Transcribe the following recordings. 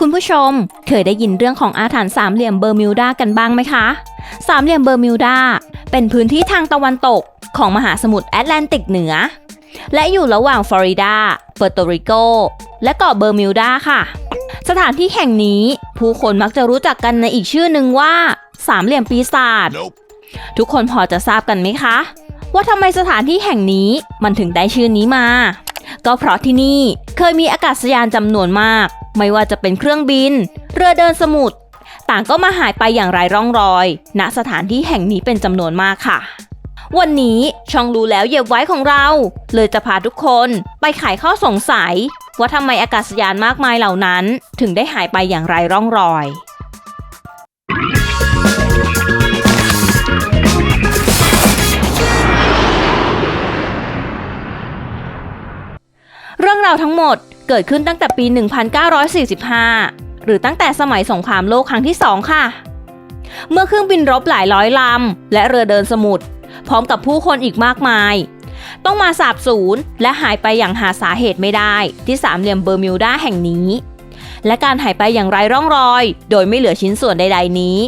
คุณผู้ชม เคยได้ยินเรื่องของอาถรรพ์สามเหลี่ยมเบอร์มิวดากันบ้างไหมคะ สามเหลี่ยมเบอร์มิวดาเป็นพื้นที่ทางตะวันตกของมหาสมุทรแอตแลนติกเหนือ และอยู่ระหว่างฟลอริดา เปอร์โตริโก และเกาะเบอร์มิวดาค่ะ สถานที่แห่งนี้ผู้คนมักจะรู้จักกันในอีกชื่อหนึ่งว่า สามเหลี่ยมปีศาจ Nope. ทุกคนพอจะทราบกันไหมคะ ว่าทำไมสถานที่แห่งนี้มันถึงได้ชื่อนี้มา ก็เพราะที่นี่เคยมีอากาศยานจำนวนมาก ไม่ว่าจะเป็นเครื่องบิน เรือเดินสมุทรต่างก็มาหายไปอย่างไรร่องรอย ณสถานที่แห่งนี้เป็นจำนวนมากค่ะ วันนี้ช่องรู้แล้วเหยียบไว้ของเรา เลยจะพาทุกคนไปไขข้อสงสัย ว่าทำไมอากาศยานมากมายเหล่านั้น ถึงได้หายไปอย่างไรร่องรอยาวทั้งหมดเกิดขึ้นตั้งแต่ปี 1945 หรือตั้งแต่สมัยสงครามโลกครั้งที่ 2 ค่ะ เมื่อเครื่องบินรบหลายร้อยลำ และเรือเดินสมุทรพร้อมกับผู้คนอีกมากมาย ต้องมาสาบสูญและหายไปอย่างหาสาเหตุไม่ได้ ที่สามเหลี่ยมเบอร์มิวดาแห่งนี้ และการหายไปอย่างไร้ร่องรอย โดยไม่เหลือชิ้นส่วนใด ๆ นี้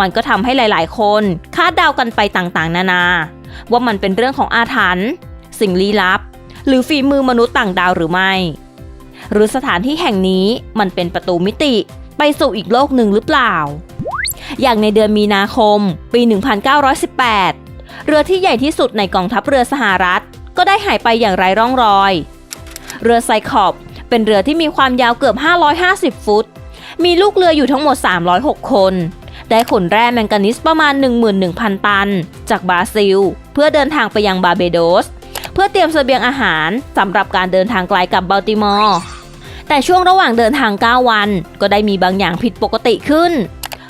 มันก็ทำให้หลาย ๆ คนคาดเดากันไปต่างๆ นานา ว่ามันเป็นเรื่องของอาถรรพ์สิ่งลี้ลับ หรือฝีมือมนุษย์ต่างดาวหรือไม่ หรือสถานที่แห่งนี้มันเป็นประตูมิติไปสู่อีกโลกหนึ่งหรือเปล่า อย่างในเดือนมีนาคม ปี 1918 เรือที่ใหญ่ที่สุดในกองทัพเรือสหรัฐ ก็ได้หายไปอย่างไรร่องรอย เรือไซคอบเป็นเรือที่มีความยาวเกือบ 550 ฟุต มีลูกเรืออยู่ทั้งหมด 306 คน ได้ขนแร่แมงกานิสประมาณ 11,000 ตัน จากบราซิล เพื่อเดินทางไปยังบาเบโดส พื่อเตรียมเสบียงอาหารสำหรับการเดินทางไกลกับบัลติมอร์แต่ช่วงระหว่างเดินทาง 9 วัน ก็ได้มีบางอย่างผิดปกติขึ้น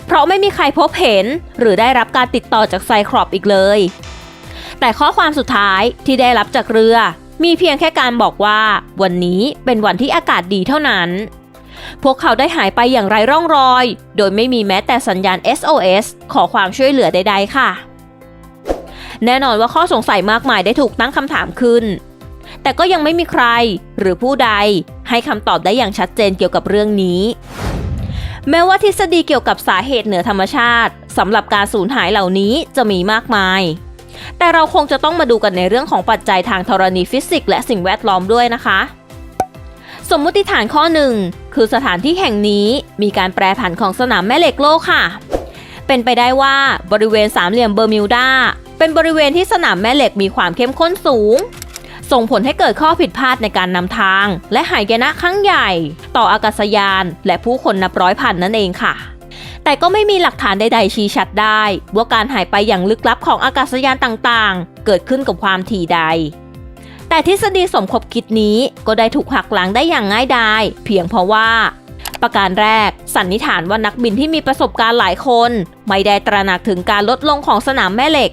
เพราะไม่มีใครพบเห็น หรือได้รับการติดต่อจากไซครอปอีกเลย แต่ข้อความสุดท้ายที่ได้รับจากเรือ มีเพียงแค่การบอกว่า วันนี้เป็นวันที่อากาศดีเท่านั้น พวกเขาได้หายไปอย่างไรร่องรอย โดยไม่มีแม้แต่สัญญาณ SOS ขอความช่วยเหลือใดๆค่ะ แน่นอนว่าข้อสงสัยมากมายได้ถูกตั้งคำถามขึ้น แต่ก็ยังไม่มีใครหรือผู้ใดให้คำตอบได้อย่างชัดเจนเกี่ยวกับเรื่องนี้ แม้ว่าทฤษฎีเกี่ยวกับสาเหตุเหนือธรรมชาติสำหรับการสูญหายเหล่านี้จะมีมากมาย แต่เราคงจะต้องมาดูกันในเรื่องของปัจจัยทางธรณีฟิสิกส์และสิ่งแวดล้อมด้วยนะคะ สมมุติฐานข้อหนึ่งคือสถานที่แห่งนี้มีการแปรผันของสนามแม่เหล็กโลกค่ะเป็นไปได้ว่าบริเวณสามเหลี่ยมเบอร์มิวดา เป็นบริเวณที่สนามแม่เหล็กมีความเข้มข้นสูง ส่งผลให้เกิดข้อผิดพลาดในการนำทาง และหายนะครั้งใหญ่ ต่ออากาศยาน และผู้คนนับร้อยพันนั่นเองค่ะ แต่ก็ไม่มีหลักฐานใดๆชี้ชัดได้ ว่าการหายไปอย่างลึกลับของอากาศยานต่างๆ เกิดขึ้นกับความถี่ใดแต่ทฤษฎีสมคบคิดนี้ก็ได้ถูกหักล้างได้อย่างง่ายดาย เพียงเพราะว่า ประการแรก สันนิษฐานว่านักบินที่มีประสบการณ์หลายคน ไม่ได้ตระหนักถึงการลดลงของสนามแม่เหล็ก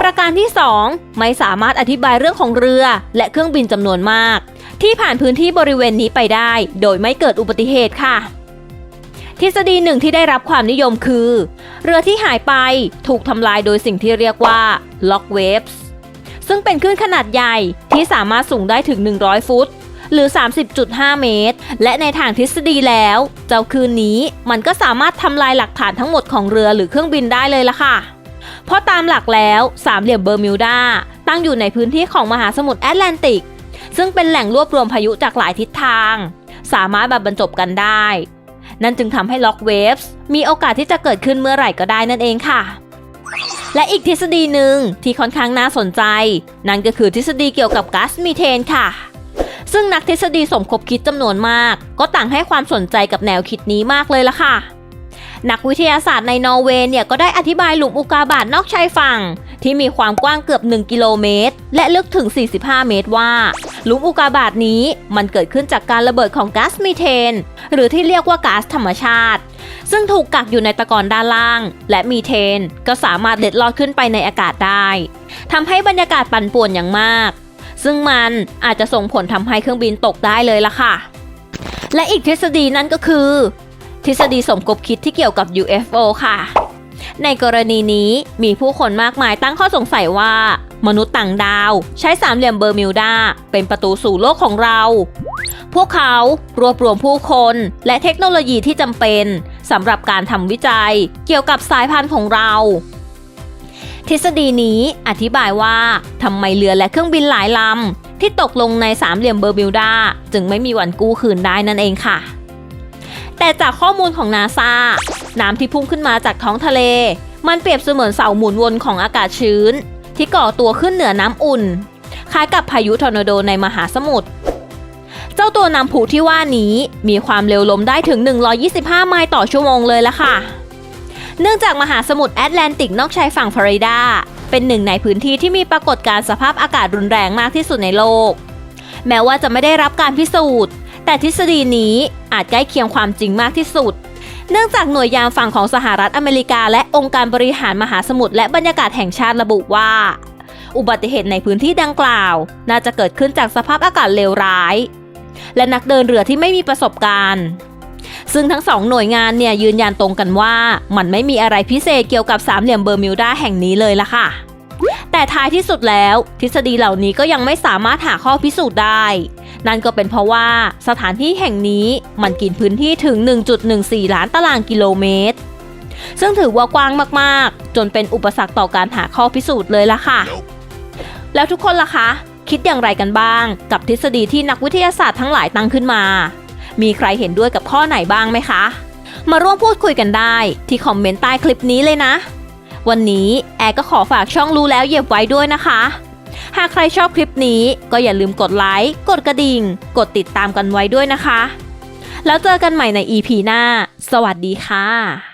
ประการที่ 2 ไม่สามารถอธิบายเรื่องของเรือ และเครื่องบินจำนวนมาก ที่ผ่านพื้นที่บริเวณนี้ไปได้ โดยไม่เกิดอุบัติเหตุค่ะ ทฤษฎีหนึ่งที่ได้รับความนิยมคือ เรือที่หายไปถูกทำลายโดยสิ่งที่เรียกว่า lock waves ซึ่งเป็นคลื่นขนาดใหญ่ที่สามารถสูงได้ถึง 100 ฟุต หรือ 30.5 เมตร และในทางทฤษฎีแล้ว เจ้าคลื่นนี้มันก็สามารถทำลายหลักฐานทั้งหมดของเรือหรือเครื่องบินได้เลยล่ะค่ะ เพราะตามหลักแล้วสามเหลี่ยมเบอร์มิวดาตั้งอยู่ในพื้นที่ของมหาสมุทรแอตแลนติก ซึ่งเป็นแหล่งรวบรวมพายุจากหลายทิศทาง สามารถมาบบรรจบกันได้ นั่นจึงทำให้ล็อกเวฟส์มีโอกาสที่จะเกิดขึ้นเมื่อไหร่ก็ได้นั่นเองค่ะ และอีกทฤษฎีหนึ่งที่ค่อนข้างน่าสนใจ นั่นก็คือทฤษฎีเกี่ยวกับก๊าซมีเทนค่ะซึ่งนักทฤษฎีสมคบคิดจำนวนมาก ก็ต่างให้ความสนใจกับแนวคิดนี้มากเลยละค่ะ นักวิทยาศาสตร์ในนอร์เวย์เนี่ยก็ได้อธิบายหลุมอุกาบาตนอกชายฝั่ง ที่มีความกว้างเกือบ 1 กิโลเมตร และลึกถึง 45 เมตรว่าหลุมอุกาบาตนี้มันเกิดขึ้นจากการระเบิดของก๊าซมีเทน หรือที่เรียกว่าก๊าซธรรมชาติ ซึ่งถูกกักอยู่ในตะกอนด้านล่าง และมีเทน ก็สามารถเล็ดลอดขึ้นไปในอากาศได้ทำให้บรรยากาศปั่นป่วนอย่างมาก ซึ่งมันอาจจะส่งผลทำให้เครื่องบินตกได้เลยล่ะค่ะ และอีกทฤษฎีนั่นก็คือ ทฤษฎีสมคบคิดที่เกี่ยวกับ UFO ค่ะ ในกรณีนี้มีผู้คนมากมายตั้งข้อสงสัยว่า มนุษย์ต่างดาว ใช้สามเหลี่ยมเบอร์มิวดา เป็นประตูสู่โลกของเรา พวกเขารวบรวมผู้คนและเทคโนโลยีที่จำเป็นสำหรับการทำวิจัยเกี่ยวกับสายพันธุ์ของเราทฤษฎีนี้อธิบายว่าทำไมเรือและเครื่องบินหลายลำที่ตกลงในสามเหลี่ยมเบอร์มิวดา จึงไม่มีวันกู้คืนได้นั่นเองค่ะ แต่จากข้อมูลของนาซาน้ำที่พุ่งขึ้นมาจากท้องทะเล มันเปรียบเสมือนเสาหมุนวนของอากาศชื้น ที่ก่อตัวขึ้นเหนือน้ำอุ่น คล้ายกับพายุทอร์นาโดในมหาสมุทรเจ้าตัวน้ำพุที่ว่านี้มีความเร็วลมได้ถึง 125 ไมล์ต่อชั่วโมงเลยละค่ะ เนื่องจากมหาสมุทรแอตแลนติกนอกชายฝั่งฟลอริดา เป็นหนึ่งในพื้นที่ที่มีปรากฏการณ์สภาพอากาศรุนแรงมากที่สุดในโลก แม้ว่าจะไม่ได้รับการพิสูจน์ แต่ทฤษฎีนี้อาจใกล้เคียงความจริงมากที่สุด เนื่องจากหน่วยยามฝั่งของสหรัฐอเมริกา และองค์การบริหารมหาสมุทรและบรรยากาศแห่งชาติระบุว่า อุบัติเหตุในพื้นที่ดังกล่าว น่าจะเกิดขึ้นจากสภาพอากาศเลวร้าย และนักเดินเรือที่ไม่มีประสบการณ์ซึ่งทั้งสองหน่วยงานเนี่ยยืนยันตรงกันว่า มันไม่มีอะไรพิเศษเกี่ยวกับสามเหลี่ยมเบอร์มิวดาแห่งนี้เลยล่ะค่ะ แต่ท้ายที่สุดแล้ว ทฤษฎีเหล่านี้ก็ยังไม่สามารถหาข้อพิสูจน์ได้ นั่นก็เป็นเพราะว่าสถานที่แห่งนี้มันกินพื้นที่ถึง 1.14 ล้านตารางกิโลเมตร ซึ่งถือว่ากว้างมากๆ จนเป็นอุปสรรคต่อการหาข้อพิสูจน์เลยล่ะค่ะ แล้วทุกคนล่ะคะ คิดอย่างไรกันบ้าง กับทฤษฎีที่นักวิทยาศาสตร์ทั้งหลายตั้งขึ้นมา มีใครเห็นด้วยกับข้อไหนบ้างไหมคะ มาร่วมพูดคุยกันได้ที่คอมเมนต์ใต้คลิปนี้เลยนะ วันนี้แอร์ก็ขอฝากช่องรู้แล้วเหยียบไว้ด้วยนะคะ หากใครชอบคลิปนี้ก็อย่าลืมกดไลค์ กดกระดิ่ง กดติดตามกันไว้ด้วยนะคะ แล้วเจอกันใหม่ใน EP หน้า สวัสดีค่ะ